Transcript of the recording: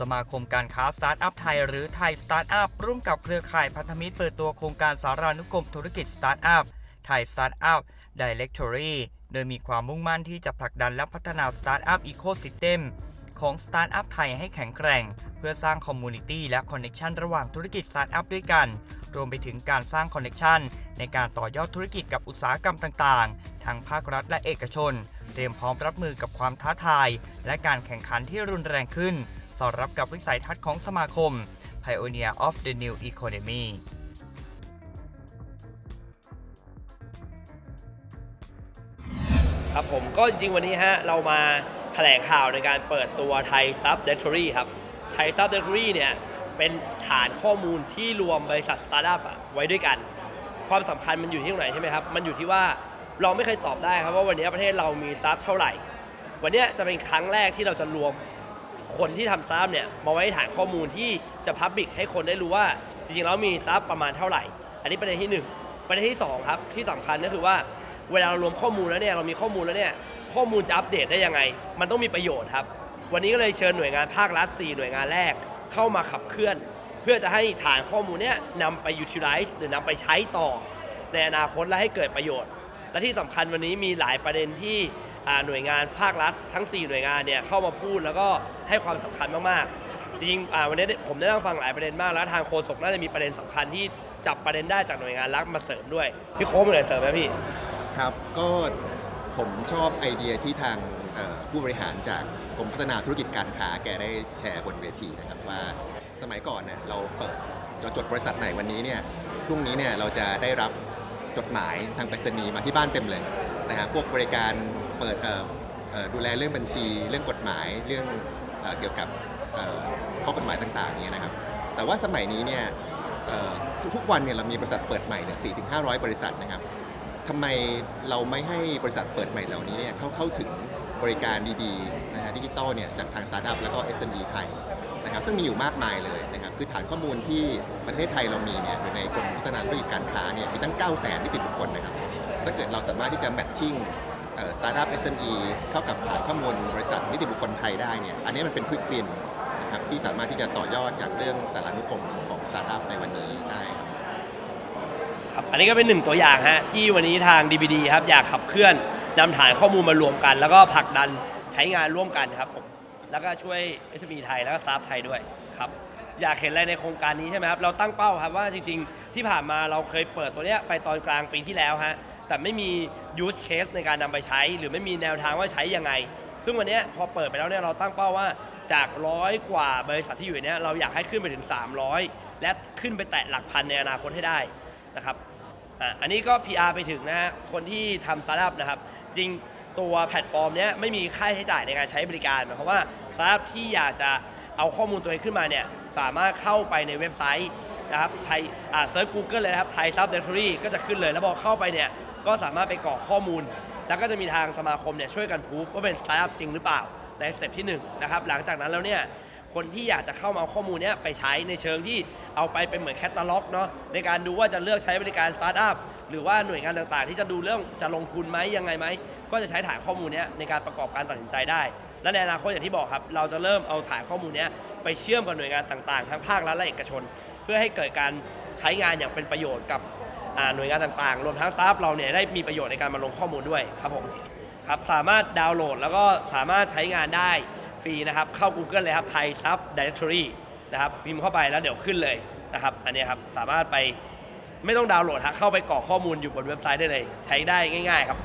สมาคมการค้าสตาร์ทอัพไทยหรือไทยสตาร์ทอัพร่วมกับเครือข่ายพันธมิตรเปิดตัวโครงการสารานุกรมธุรกิจสตาร์ทอัพไทยสตาร์ทอัพ Directory โดยมีความมุ่งมั่นที่จะผลักดันและพัฒนาสตาร์ทอัพอีโคซิสเต็มของสตาร์ทอัพไทยให้แข็งแกร่ง เพื่อสร้างคอมมูนิตี้และคอนเน t ชันระหว่างธุรกิจสตาร์ทอัพด้วยกัน รวมไปถึงการสร้างคอนเน t ชันในการต่อยอดธุรกิจกับอุตสาหกรรมต่างๆ ทั้งภาครัฐและเอกชน เตรียมพร้อมรับมือกับความท้าทาย และการแข่งขันที่รุนแรงขึ้น สอดรับกับวิสัยทัศน์ของสมาคม Pioneer of the New Economy ครับผมก็จริงวันนี้ฮะเรามาแถลงข่าวในการเปิดตัวไทยซับเดทอรี่ครับไทยซับเดทอรี่เนี่ยเป็นฐานข้อมูลที่รวมบริษัทสตาร์ทอัพอะไว้ด้วยกัน ความสำคัญมันอยู่ที่ตรงไหนใช่ไหมครับ มันอยู่ที่ว่าเราไม่เคยตอบได้ครับว่าวันนี้ประเทศเรามีซับเท่าไหร่ วันนี้จะเป็นครั้งแรกที่เราจะรวม คนที่ทำซับเนี่ยมาไว้ในฐานข้อมูลที่จะพับบิกให้คนได้รู้ว่าจริงๆแล้วมีซับประมาณเท่าไหร่ อันนี้ประเด็นที่หนึ่งประเด็นที่สองครับ ที่สำคัญก็คือว่า เวลาเรารวมข้อมูลแล้วเนี่ยเรามีข้อมูลแล้วเนี่ยข้อมูลจะอัปเดตได้ยังไง มันต้องมีประโยชน์ครับ วันนี้ก็เลยเชิญหน่วยงานภาครัฐ 4 หน่วยงานแรกเข้ามาขับเคลื่อน เพื่อจะให้ฐานข้อมูลเนี่ยนำไป utilize หรือนำไปใช้ต่อ ในอนาคตและให้เกิดประโยชน์ และที่สำคัญวันนี้มีหลายประเด็นที่ หน่วยงานภาครัฐทั้ง 4 หน่วยงานเนี่ยเข้ามาพูดแล้วก็ให้ความสำคัญมากๆ จริงๆวันนี้ผมได้นั่งฟังหลายประเด็นมาก แล้วทางโฆษกน่าจะมีประเด็นสำคัญที่จับประเด็นได้จากหน่วยงานรัฐมาเสริมด้วย พี่โค้งมีอะไรเสริมไหมพี่ ครับก็ผมชอบไอเดียที่ทางผู้บริหารจากกรมพัฒนาธุรกิจการค้าแกได้แชร์บนเวทีนะครับว่าสมัยก่อนเนี่ยเราเปิดเราจดบริษัทไหนวันนี้เนี่ยพรุ่งนี้เนี่ยเราจะได้รับจดหมายทางไปรษณีย์มาที่บ้านเต็มเลยนะฮะพวกบริการ เปิดดูแลเรื่องบัญชี เรื่องกฎหมายเรื่องเกี่ยวกับข้อกฎหมายต่างๆเนี่ยนะครับ แต่ว่าสมัยนี้เนี่ยทุกๆวันเนี่ยเรามีบริษัทเปิดใหม่เนี่ยสี่ถึงห้าร้อยบริษัทนะครับทำไมเราไม่ให้บริษัทเปิดใหม่เหล่านี้เนี่ยเข้าเข้าถึงบริการดีๆนะฮะดิจิตอลเนี่ยจากทางสตาร์ทอัพแล้วก็ SME ไทยนะครับซึ่งมีอยู่มากมายเลยนะครับคือฐานข้อมูลที่ประเทศไทยเรามีเนี่ยในกรมพัฒนาธุรกิจการค้าเนี่ยมีตั้ง 9 0 0 0 0นิติบุคคลนะครับถ้าเกิดเราสามารถที่จะแมทชิ่ง สตาร์ทอัพ SME เข้ากับฐานข้อมูลบริษัทนิติบุคคลไทยได้เนี่ยอันนี้มันเป็นควิกปินนะครับที่สามารถที่จะต่อยอดจากเรื่องสารานุกรมของสตาร์ทอัพในวันนี้ได้ครับครับอันนี้ก็เป็นหนึ่งตัวอย่างฮะที่วันนี้ทาง DBD ครับอยากขับเคลื่อนนำฐานข้อมูลมารวมกัน แล้วก็ผลักดันใช้งานร่วมกันครับผมแล้วก็ช่วย SME ไทยแล้วก็ซาฟไทยด้วยครับอยากเห็นอะไรในโครงการนี้ใช่ไหมครับเราตั้งเป้าครับว่าจริง ๆ ที่ผ่านมาเราเคยเปิดตัวเนี้ยไปตอนกลางปีที่แล้วฮะ แต่ไม่มี use case ในการนำไปใช้ หรือไม่มีแนวทางว่าใช้ยังไง ซึ่งวันนี้พอเปิดไปแล้วเนี่ยเราตั้งเป้าว่าจากร้อยกว่าบริษัทที่อยู่เนี้ยเราอยากให้ขึ้นไปถึง 300 และขึ้นไปแตะหลักพันในอนาคตให้ได้นะครับอะอันนี้ก็ PR ไปถึงนะฮะคนที่ทำสตาร์ทอัพนะครับ จริงตัวแพลตฟอร์มเนี้ยไม่มีค่าใช้จ่ายในการใช้บริการหมายความว่าสตาร์ทอัพที่อยากจะเอาข้อมูลตัวเองขึ้นมาเนี่ยสามารถเข้าไปในเว็บไซต์นะครับไทยอ่าเซิร์ช Google เลยนะครับไทยซับเดลทอรี่ก็จะขึ้นเลย แล้วพอเข้าไปเนี่ย ก็สามารถไปกรอกข้อมูล แล้วก็จะมีทางสมาคมเนี่ยช่วยกันพูฟว่าเป็นสตาร์ทอัพจริงหรือเปล่าในสเต็ปที่1นะครับหลังจากนั้นแล้วเนี่ยคนที่อยากจะเข้ามาเอาข้อมูลเนี้ยไปใช้ในเชิงที่เอาไปเป็นเหมือนแคตตาล็อกเนาะในการดูว่าจะเลือกใช้บริการสตาร์ทอัพหรือว่าหน่วยงานต่างๆ ที่จะดูเรื่องจะลงทุนไหมยังไงไหมก็จะใช้ฐานข้อมูลเนี้ยในการประกอบการตัดสินใจได้ และในอนาคตอย่างที่บอกครับ เราจะเริ่มเอาฐานข้อมูลเนี้ยไปเชื่อมกับหน่วยงานต่างๆ ทั้งภาครัฐและเอกชน เพื่อให้เกิดการใช้งานอย่างเป็นประโยชน์กับ อ่าหน่วยงานต่างๆ รวมทั้งสตาฟเราเนี่ยได้มีประโยชน์ในการมาลงข้อมูลด้วยครับผมครับสามารถดาวน์โหลดแล้วก็สามารถใช้งานได้ฟรีนะครับ เข้า Google เลยครับไทยซับ Directory นะครับพิมพ์เข้าไปแล้วเดี๋ยวขึ้นเลยนะครับ อันนี้ครับสามารถไปไม่ต้องดาวน์โหลดฮะเข้าไปกรอกข้อมูลอยู่บนเว็บไซต์ได้เลย ใช้ได้ง่าย ๆ ครับ